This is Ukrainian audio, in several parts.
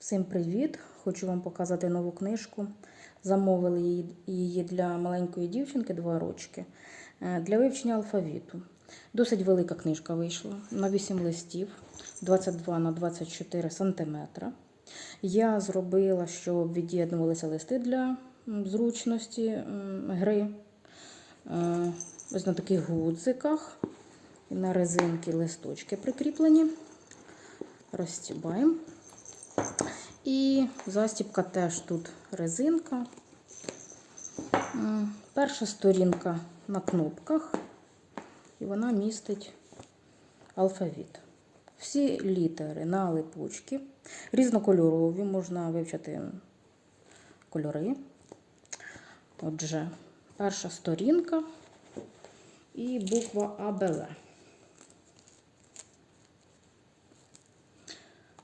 Всім привіт! Хочу вам показати нову книжку. Замовили її- для маленької дівчинки 2 рочки е, для вивчення алфавіту. Досить велика книжка вийшла на 8 листів, 22 на 24 сантиметра. Я зробила, щоб від'єднувалися листи для зручності гри. Е, Ось на таких гудзиках на резинки листочки прикріплені. Розстібаємо. І застібка теж тут резинка. Перша сторінка на кнопках, і вона містить алфавіт. Всі літери на липучки, різнокольорові, можна вивчати кольори. Отже, перша сторінка і буква АБЛ.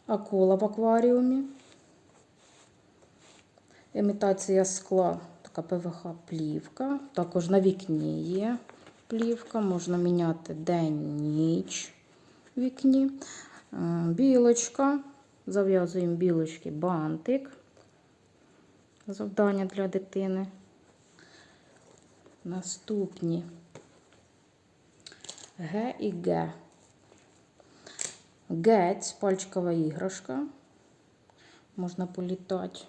Акула в акваріумі. Імітація скла, така ПВХ плівка. Також на вікні є плівка, можна міняти день-ніч вікні. Е, Білочка. Зав'язуємо білочки бантик. Завдання для дитини. Наступні Г і Г. Гець, пальчикова іграшка. Можна політати.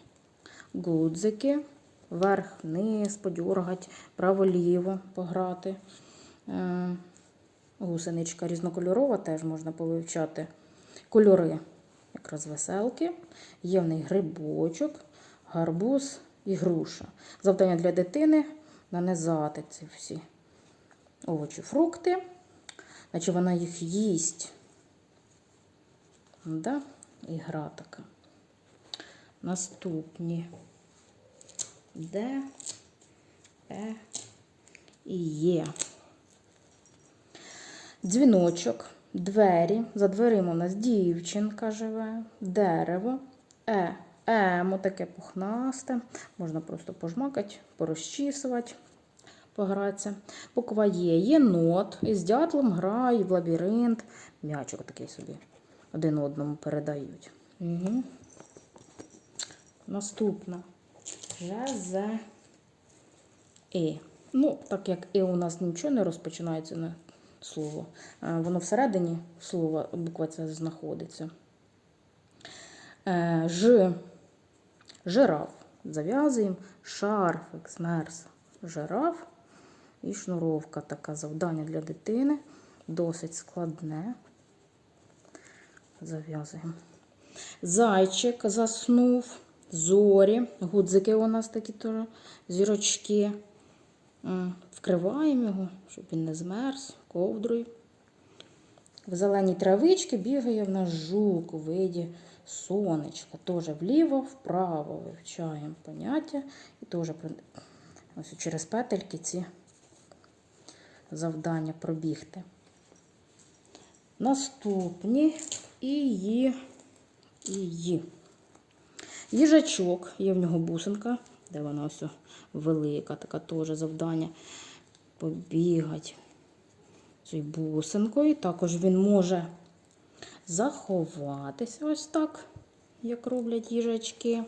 Гудзики. Вверх-вниз, подергати, право-ліво пограти. Е, Гусеничка різнокольорова, теж можна повивчати. Кольори якраз веселки. Є в них грибочок, гарбуз і груша. Завдання для дитини нанизати ці всі овочі, фрукти. Значить, вона їх їсть. Да? Ігра така. Наступні. Д, Е і Є. Дзвіночок, двері. За дверима у нас дівчинка живе, дерево, Е. Емо таке пухнасте. Можна просто пожмакати, порозчісувати, погратися. Буква Є. Єнот. Із дятлом грає в лабіринт. М'ячик такий собі один одному передають. Угу. Наступна. Ж, З, І. Ну, так як І у нас нічого не розпочинається на слово, е, воно всередині слова буква ця знаходиться. Е, Ж. Жираф. Зав'язуємо. Шарфик, змерз. Жираф. І шнуровка така завдання для дитини. Досить складне. Зав'язуємо. Зайчик заснув. Зорі. Гудзики у нас такі теж. Зірочки. Вкриваємо його, щоб він не змерз, ковдрою. В зеленій травичці бігає в нас жук у виді сонечка. Теж вліво, вправо вивчаємо поняття. І теж ось через петельки ці завдання пробігти. Наступні і ї, і ї. Їжачок, є в нього бусинка, де вона ось велика, така теж завдання. Побігати цією бусинкою. Також він може заховатися ось так, як роблять їжачки.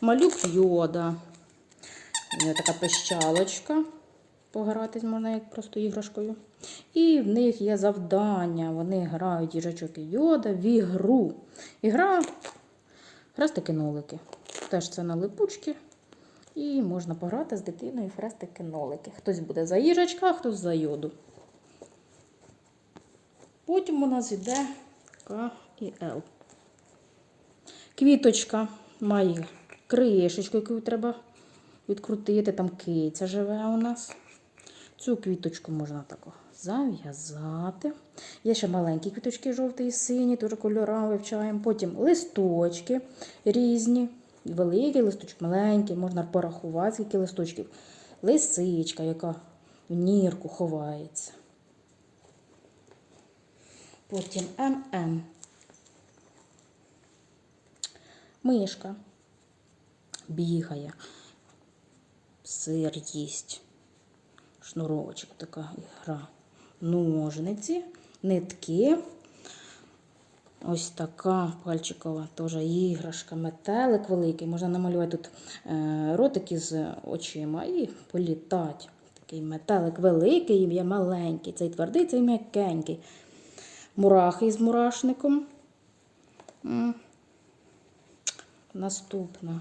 Малюк йода. У нього така пищалочка. Погратись можна як просто іграшкою. І в них є завдання. Вони грають їжачок і йода в ігру. Ігра хрестики-нолики. Теж це на липучки. І можна пограти з дитиною хрестики-нолики. Хтось буде за їжачка, а хтось за йоду. Потім у нас йде К і Л. Квіточка має кришечку, яку треба відкрутити. Там киця живе у нас. Цю квіточку можна так зав'язати. Є ще маленькі квіточки, жовті і сині, теж кольора вивчаємо. Потім листочки різні. Великий листочок, маленький, можна порахувати, скільки листочків. Лисичка, яка в нірку ховається. Потім ММ. Мишка бігає, сир їсть, шнурочок така гра. Ножниці, нитки, Ось така пальчикова теж іграшка, метелик великий. Можна намалювати тут е, ротики з очима і політати. Такий метелик великий і є маленький. Цей твердий, цей м'якенький. Мурахи з мурашником. Наступна.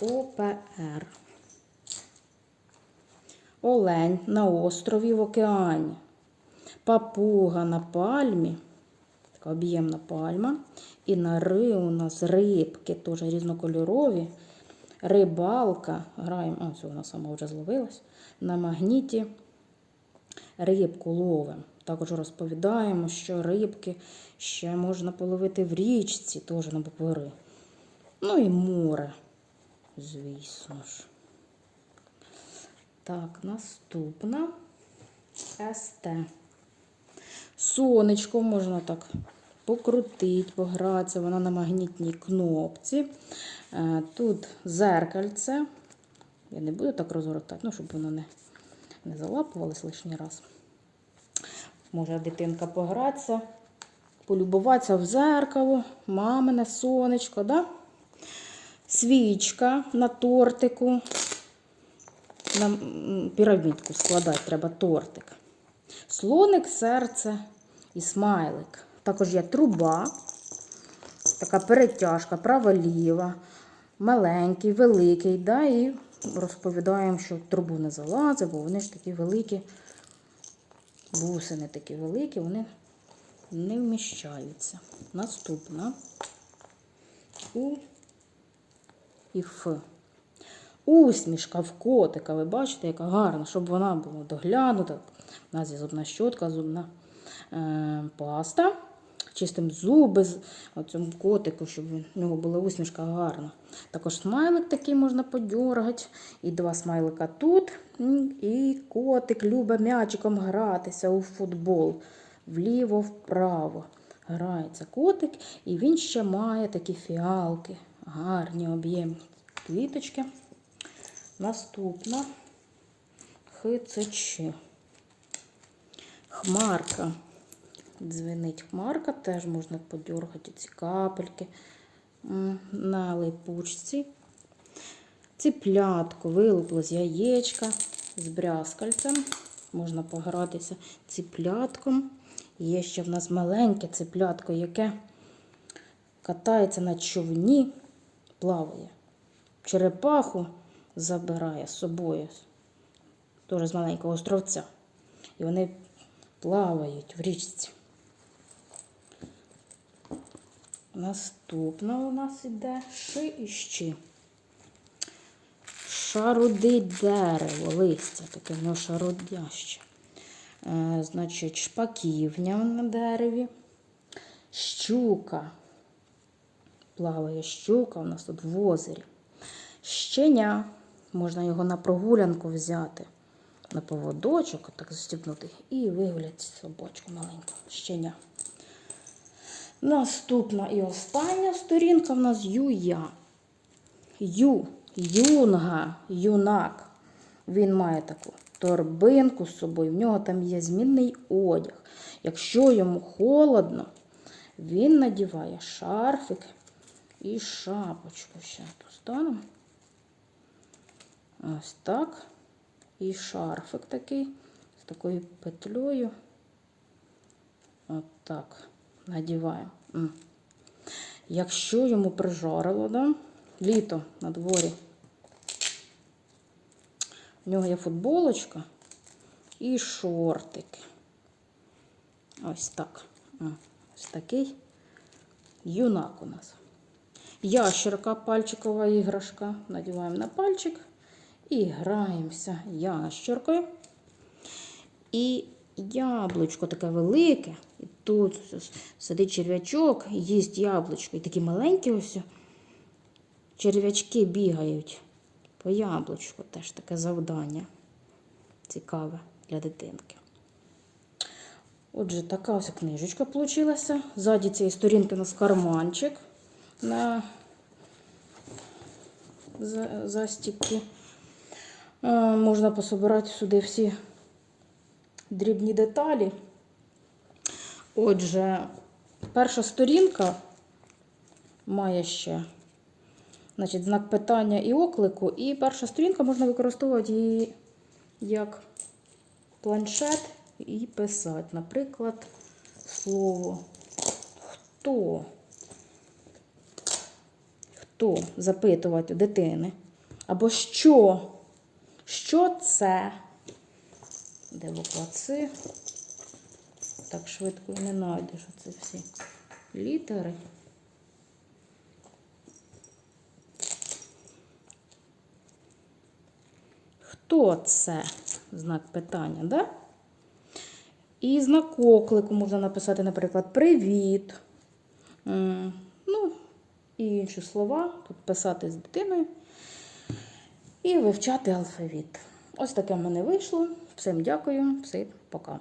ОПР. Олень на острові в океані. Папуга на пальмі. Така об'ємна пальма. І на ри у нас рибки, теж різнокольорові. Рибалка. Граємо, а, це вона сама вже зловилась. На магніті рибку ловимо. Також розповідаємо, що рибки ще можна половити в річці, теж на буквари. Ну і море, звісно ж. Так, наступна СТ. Сонечко можна так покрутити, погратися. Вона на магнітній кнопці. Е, Тут зеркальце. Я не буду так розгортати, ну, щоб воно не, не залапувалось лишній раз. Може дитинка погратися, полюбуватися в зеркало, мамине сонечко, да? свічка на тортику. На м, пірамідку складати треба тортик. Слоник, серце і смайлик. Також є труба, така перетяжка, права-ліва, маленький, великий. Да, і розповідаємо, що трубу не залазить, бо вони ж такі великі, бусини такі великі, вони не вміщаються. Наступна У і Ф. Усмішка в котика, ви бачите, яка гарна, щоб вона була доглянута. У нас є зубна щотка, зубна е, паста. Чистим зуби цьому котику, щоб в нього була усмішка гарна. Також смайлик такий можна подьоргати. І два смайлика тут. І котик любить м'ячиком гратися у футбол. Вліво-вправо. Грається котик, і він ще має такі фіалки. Гарні об'ємні квіточки. Наступна ХЦЧ. Хмарка. Дзвенить хмарка, теж можна подергати ці капельки на липучці. Ціплятку вилупло з яєчка, з брязкальцем. Можна погратися ціплятком. Є ще в нас маленьке циплятко, яке катається на човні, плаває. Черепаху забирає з собою, теж з маленького островця. І вони плавають в річці. Наступна у нас іде ши і щі. Шарудить дерево, листя таке в нього шарудяще. Е, значить, шпаківня на дереві. Щука. Плаває щука у нас тут в озері. Щеня. Можна його на прогулянку взяти, на поводочок, так застібнути, і вигуляти собачку маленьку. Щеня. Наступна і остання сторінка в нас юя. Ю, юнга, юнак. Він має таку торбинку з собою, в нього там є змінний одяг. Якщо йому холодно, він надіває шарфик і шапочку. Ще достанемо. Ось так. І шарфик такий з такою петлею. От. Надіваємо. Якщо йому прижарило, да? літо на дворі, в нього є футболочка і шортики. Ось так. Ось такий юнак у нас. Ящерка, пальчикова іграшка. Надіваємо на пальчик і граємося ящеркою. І яблучко таке велике. І тут сидить черв'ячок, їсть яблучко. І такі маленькі ось черв'ячки бігають по яблучку. Теж таке завдання цікаве для дитинки. Отже, така ось книжечка вийшла. Ззаді цієї сторінки у нас карманчик на за- застіпки. Е, Можна пособирати сюди всі дрібні деталі. Отже, перша сторінка має ще значить, знак питання і оклику. І перша сторінка можна використовувати її як планшет і писати. Наприклад, слово хто? Хто запитувати у дитини? Або що? Що це? Де буква? Так швидко і не знайдеш оце всі літери. Хто це? Знак питання, да? І знак оклику можна написати, наприклад, привіт. Ну, і інші слова. Тут писати з дитиною і вивчати алфавіт. Ось таке в мене вийшло. Всім дякую, всім пока.